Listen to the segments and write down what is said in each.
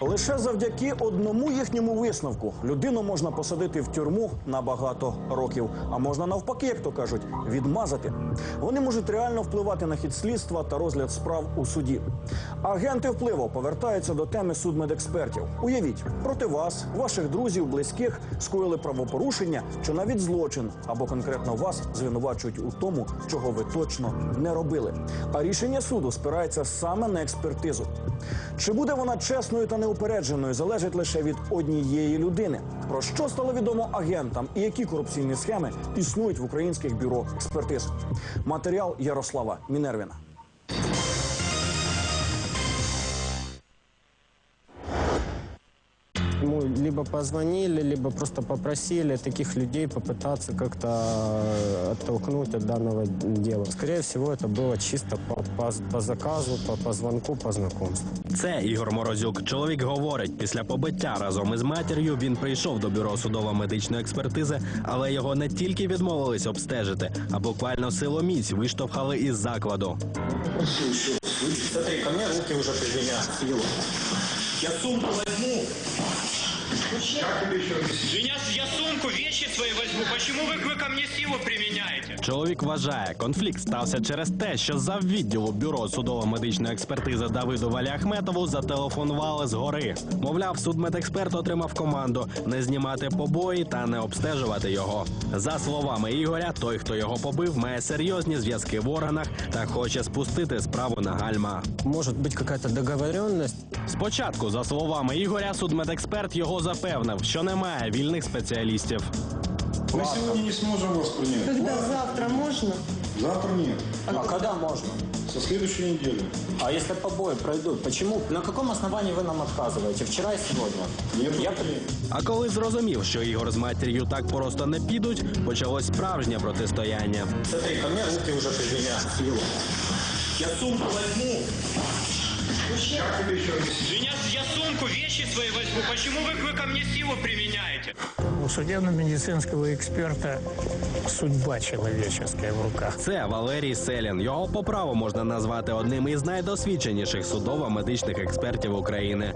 Лише завдяки одному їхньому висновку людину можна посадити в тюрму на багато років, а можна навпаки, як то кажуть, відмазати. Вони можуть реально впливати на хід слідства та розгляд справ у суді. Агенти впливу повертаються до теми судмедекспертів. Уявіть, проти вас, ваших друзів, близьких скоїли правопорушення чи навіть злочин, або конкретно вас звинувачують у тому, чого ви точно не робили. А рішення суду спирається саме на експертизу. Чи буде вона чесною та неупередженою, залежить лише від однієї людини. Про що стало відомо агентам і які корупційні схеми існують в українських бюро експертиз? Матеріал Ярослава Мінервіна. Ему либо позвонили, либо просто попросили таких людей попытаться как-то э, оттолкнуть от данного дела. Скорее всего, это было чисто по, по- по заказу, по, по звонку, по знакомству. Це Ігор Морозюк. Чоловік говорить, після побиття разом із матір'ю він прийшов до бюро судово-медичної експертизи, але його не тільки відмовились обстежити, а буквально силоміць виштовхали із закладу. Смотри, ко мне руки уже при меня силу. Я сумку возьму. Меня, я сумку, вещи свои возьму. Почему вы, вы ко мне силу применяете? Чоловік вважає, конфлікт стався через те, що за відділу бюро судово-медичної експертизи Давиду Валіахметову зателефонували згори. Мовляв, судмедексперт отримав команду не знімати побої та не обстежувати його. За словами Ігоря, той, хто його побив, має серйозні зв'язки в органах та хоче спустити справу на гальма. Может быть какая-то договоренность. Спочатку, за словами Ігоря, судмедексперт його запевнив, що немає вільних спеціалістів. Мы сегодня не сможем вас принять. Когда завтра можно? Завтра нет. А когда можно? Со следующей недели. А если побои пройдут, почему? На каком основании вы нам отказываете? Вчера и сегодня. Нет Я проблем. А коли зрозумів, що Ігор з матір'ю так просто не підуть, почалось справжнє протистояння. Смотри, ко мне руки уже при меня силу. Я сумку возьму. Как? Меня, я сумку, вещи свои возьму. Почему вы, вы ко мне силу применяете? У судебно-медицинского эксперта судьба человеческая в руках. Це Валерій Селін. Його по праву можна назвати одним із найдосвідченіших судово-медичних експертів України.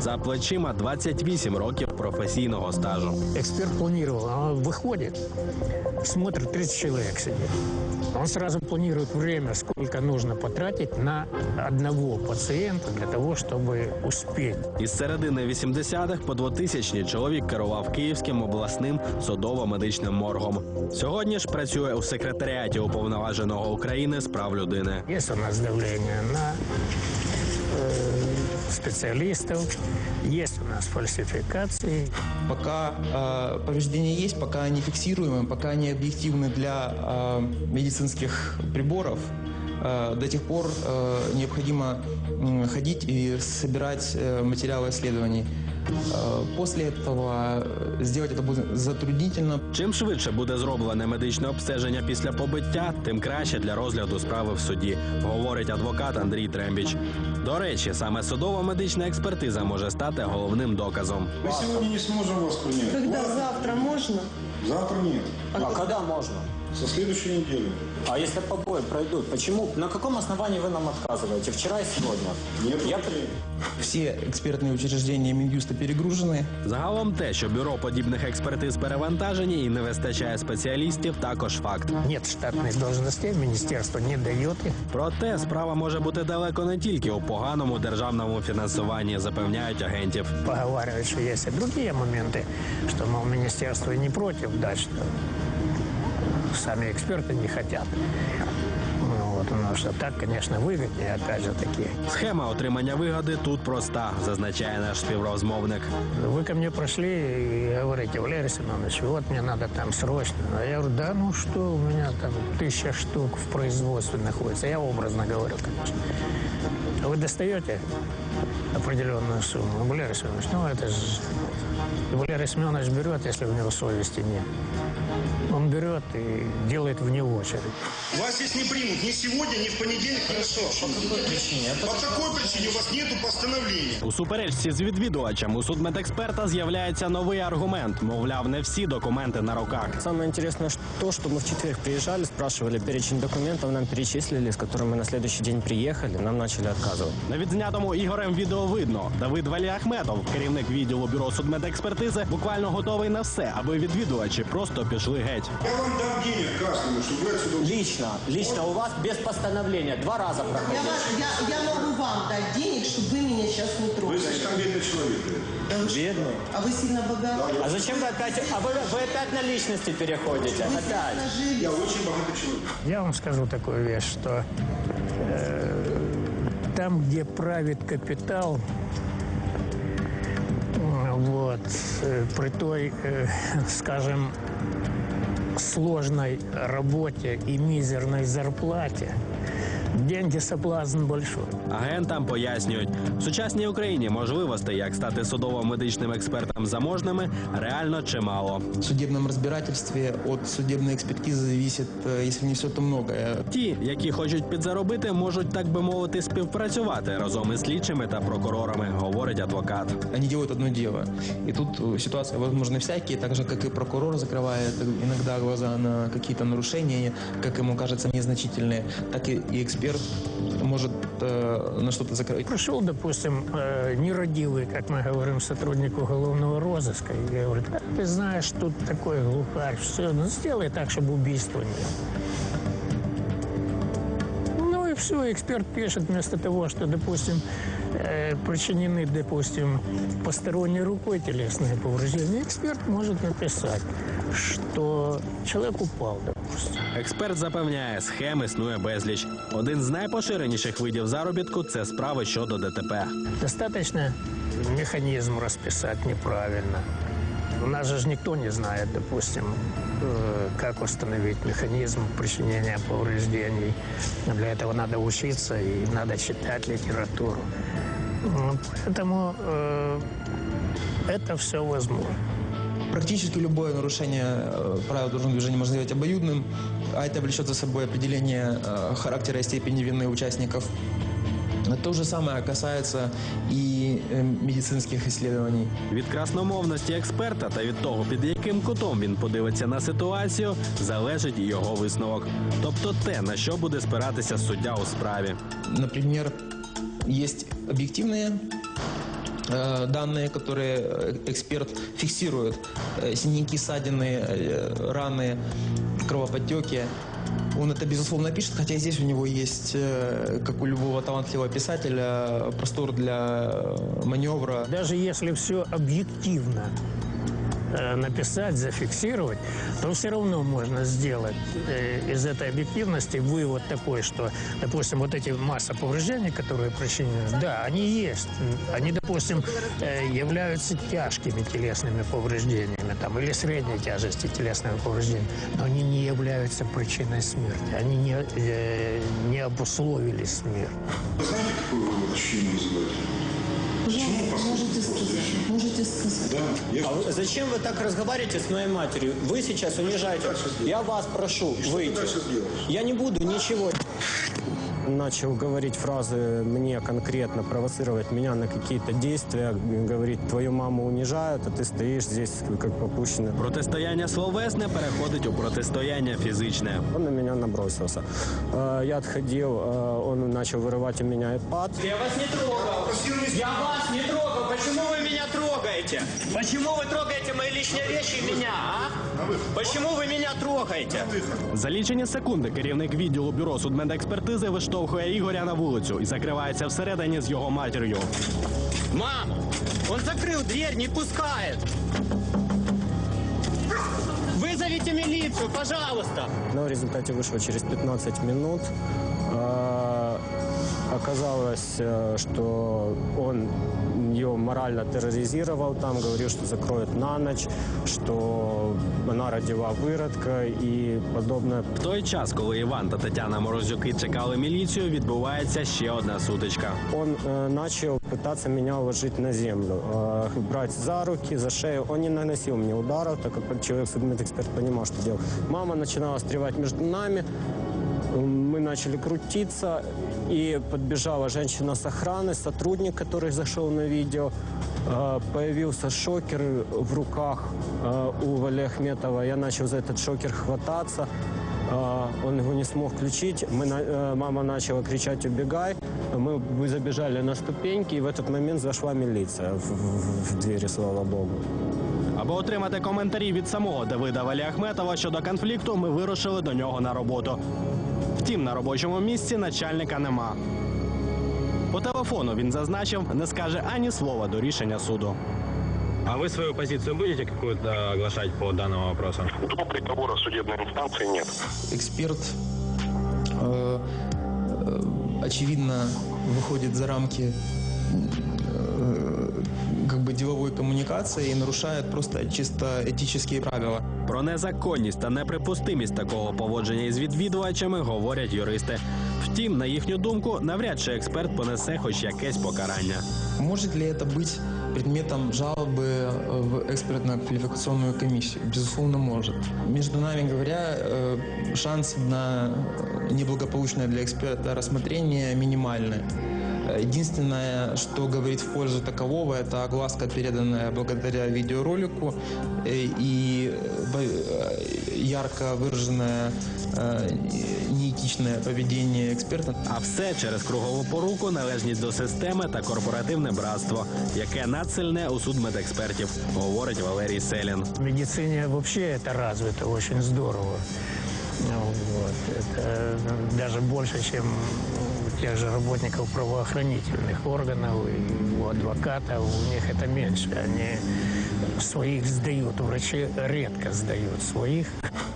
За плечима 28 років професійного стажу. Эксперт планировал, а он выходит, смотрит, 30 человек сидит. Он сразу планирует время, сколько нужно потратить на одного пациента для того, чтобы успеть. Із середини 80-х по 2000-ні чоловік керував Київським обласним судово-медичним моргом. Сьогодні ж працює у секретаріаті уповноваженого України з прав людини. Есть у нас давление на э, специалистов, есть у нас фальсификации. Пока э, повреждения есть, пока они фиксируемы, пока они объективны для э, медицинских приборов, э, до тех пор э, необходимо м, ходить и собирать э, материалы исследований. Э, после этого э, сделать это будет затруднительно, Чим швидше буде зроблене медичне обстеження після побиття, тим краще для розгляду справи в суді, говорить адвокат Андрій Трембіч. До речі, саме судово-медична експертиза може стати головним доказом. Мы сегодня не сможем вас принять. Когда завтра можно? Завтра нет. А когда можно? Со следующей недели. А если побои пройдут, почему? На каком основании вы нам отказываете? Вчера и сегодня. Нет Я проблем. все экспертные учреждения Минюста перегружены, Загалом те, що бюро подібних експертиз перевантажені і не вистачає спеціалістів, також факт. Нет штатных должностей, министерство не дает их. Проте справа може бути далеко не тільки у поганому державному фінансуванні, запевняють агентів. Поговаривают, что есть и другие моменты, что, мол, министерство и не против дать, что сами эксперты не хотят. Ну, потому что так, конечно, выгоднее, опять же таки. Схема отримання вигоди тут проста, зазначає наш співрозмовник. Вы ко мне прошли и говорите, Валерий Семенович, вот мне надо там срочно. А я говорю, да ну что, у меня там тысяча штук в производстве находится. Я образно говорю, конечно. А Вы достаете определенную сумму. Валерий Семенович, ну это же... Валерий Семенович берет, если у него совести нет. Он берет и делает вне очередь. Вас здесь не примут ни сегодня, ни в понедельник, ни в срок. По какой причине? По такой причине у вас нету постановления. У суперечці з відвідувачем у судмедексперта з'являється новий аргумент. Мовляв, не всі документи на руках. Самое интересное ш- то, что мы в четверг приезжали, спрашивали перечень документов, нам перечислили, с которыми мы на следующий день приехали, нам начали отказывать. На відзнятому ігорем відео відео видно. Давид Валіахметов, керівник відділу бюро судмедекспертизи, буквально готовий на все, аби відвідувачі просто пішли геть. Я вам дам денег каждому, чтобы вы отсюда Лично, лично у вас без постановления два раза Я, проходили. вас- я, я могу вам дать денег, чтобы вы меня сейчас не Вы трогали. слишком бедный человек. Да вы что? Бедный. А вы сильно богаты? А зачем вы опять, а вы, вы опять на личности переходите? Вы Опять. Я очень богатый человек. Я вам скажу такую вещь, что э, там, где правит капитал, вот, э, при той, э, скажем, сложной работе и мизерной зарплате, деньги соблазн большой. Агентам пояснюють, в сучасній Україні можливостей, як стати судово-медичним експертом заможними, реально чимало. В судебном разбирательстве от судебной экспертизы зависит, э, если не все, то многое. Ті, які хочуть підзаробити, можуть так би мовити співпрацювати разом із слідчими та прокурорами, говорить адвокат. Они делают одно дело. И тут э, ситуации возможны всякие, так же, как и прокурор закрывает иногда глаза на какие-то нарушения, как ему кажется, незначительные, так и, и эксперт может э, на что-то закрыть. Пришел, допустим, э, нерадивый, как мы говорим, сотрудник уголовного розыска, и говорит, «А ты знаешь, тут такой глухарь, все, ну сделай так, чтобы убийства нет. Ну и все, эксперт пишет вместо того, что, допустим, э, причинены, допустим, посторонней рукой телесные повреждения, эксперт может написать, что человек упал, допустим. Експерт запевняє, схем існує безліч. Один з найпоширеніших видів заробітку це справи щодо ДТП. Достаточно механизм расписать неправильно. У нас же ж никто не знает, допустим, э, как установить механизм причинения повреждений. Для этого надо учиться и надо читать литературу. Ну, Поэтому э, это все возможно. Практически любое нарушение э, правил дорожного движения можно сделать обоюдным, а это влечет за собой определение э, характера и степени вины участников. То же самое касается и э, медицинских исследований. Від красномовності експерта та від того, під яким кутом він подивиться на ситуацію, залежить і його висновок. Тобто те, на що буде спиратися суддя у справі. Например, есть объективные э, данные, которые э, эксперт фиксирует. Э, Синяки, ссадины, э, раны, кровоподтеки. Он это, безусловно, пишет, хотя здесь у него есть, э, как у любого талантливого писателя, простор для э, маневра. Даже если все объективно э, написать, зафиксировать, то все равно можно сделать э, из этой объективности вывод такой, что, допустим, вот эти масса повреждений, которые причинены, да, они есть. Они, допустим, э, являются тяжкими телесными повреждениями там, или средней тяжести телесными повреждениями, но они не являются причиной смерти. Они не, э, не обусловили смерть. Вы знаете, какое вы ощущение вызываете? Почему? Можете сказать. Можете сказать. Да. Я А вы- зачем вы так разговариваете с моей матерью? Вы сейчас унижаете. Я вас прошу что ты выйти. дальше сделаешь? Я не буду ничего. Начал говорить фразы мне конкретно, провоцировать меня на какие-то действия, говорить, твою маму унижают, а ты стоишь здесь как попущенный. Протистояння словесне переходить у протистояння фізичне. Он на меня набросился. Э, Я отходил, э, он начал вырывать у меня iPad. Я вас не трогал. Я вас не трогал. Почему вы меня трогаете? Почему вы трогаете мои личные вещи и меня, а? Почему вы меня трогаете? За лічені секунди керівник відділу бюро судмедекспертизи виштовхує Ігоря на вулицю і закривається всередині з його матір'ю. Мама, он закрыл дверь, не пускает. Вызовите милицию, пожалуйста. Но в результате вышло через 15 минут. Э, Оказалось, э, что он ее морально терроризировал там, говорил, что закроет на ночь, что она родила выродка и подобное. В той час, коли Іван та Тетяна Морозюки чекали міліцію, відбувається ще одна сутичка. Он э, начал пытаться меня уложить на землю, э, брать за руки, за шею. Он не наносил мне ударов, так как человек, судмедэксперт, понимал, что делал. Мама начинала встревать между нами. Мы начали крутиться, и подбежала женщина с охраны, сотрудник, который зашел на видео. Э, Появился шокер в руках э, у Вали Ахметова. Я начал за этот шокер хвататься. Э, Он его не смог включить. Мы на- э, мама начала кричать «убегай». Мы, мы забежали на ступеньки, и в этот момент зашла милиция в, в- в двери, слава богу. Аби отримати коментарі від самого Давида Валіахметова щодо конфлікту, ми вирушили до нього на роботу. Втім, на робочому місці начальника нема. По телефону він зазначив, не скаже ані слова до рішення суду. А вы свою позицию будете какую-то оглашать по данному вопросу? До приговора судебной инстанции нет. Эксперт, э, э, очевидно, выходит за рамки э, как бы деловой коммуникации и нарушает просто чисто этические правила. Про незаконність та неприпустимість такого поводження із відвідувачами говорять юристи. Втім, на їхню думку, навряд чи експерт понесе хоч якесь покарання. Может ли это быть предметом жалобы э, в экспертно-квалификационную комиссию? Безусловно, может. Между нами говоря, э, шансы на неблагополучное для эксперта рассмотрение минимальны. Э, Единственное, что говорит в пользу такового, это огласка, переданная благодаря видеоролику э, и э, ярко выраженное э, неэтичное поведение эксперта. А все через кругову поруку, належність до системи та корпоративне братство, яке надсильне у судмедекспертів, говорить Валерій Селін. В медицине вообще это развито очень здорово. Ну, Вот. Это даже больше, чем у тех же работников правоохранительных органов и у адвокатов. У них это меньше. Они своих сдают. Врачи редко сдают своих.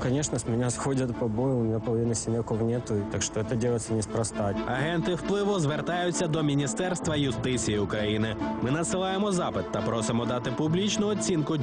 Конечно, с меня сходят побои, у меня половины синяков нету, так что это делается неспроста. Агенти впливу звертаються до Міністерства юстиції України. Ми насилаємо запит та просимо дати публічну оцінку